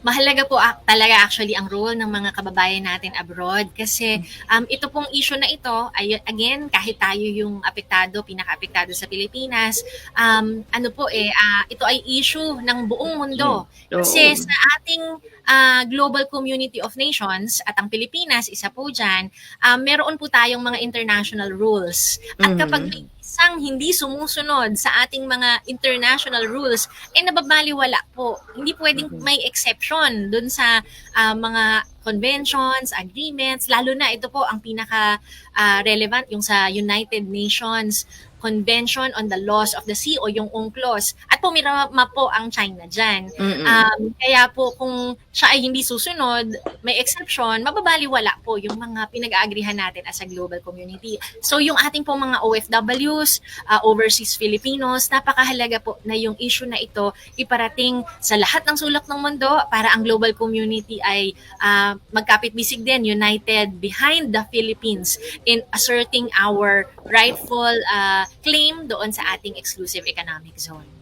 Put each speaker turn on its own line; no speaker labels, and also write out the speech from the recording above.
mahalaga po ak- talaga actually ang role ng mga kababayan natin abroad kasi um, ito pong issue na ito, ay, again, kahit tayo yung apektado, pinaka-apektado sa Pilipinas, um, ano po eh, ah, ito ay issue ng buong mundo. Kasi sa ating ah, global community of nations at ang Pilipinas, isa po dyan, ah, meron po tayong mga international rules. At kapag may isang hindi sumusunod sa ating mga international rules, eh nababaliwala po. Hindi pwedeng
Mhm.
may exception dun sa ah, mga conventions, agreements, lalo na ito po ang pinaka ah, relevant yung sa United Nations Convention on the Laws of the Sea o yung UNCLOS. At pumirama po ang China dyan.
Mm-mm.
Um, kaya po kung siya ay hindi susunod, may exception, mababaliwala po yung mga pinag-aagrihan natin as a global community. So yung ating po mga OFWs, uh, overseas Filipinos, napakahalaga po na yung issue na ito iparating sa lahat ng sulok ng mundo para ang global community ay uh, magkapit-bisig din, united behind the Philippines in asserting our rightful uh, claim doon sa ating exclusive economic zone.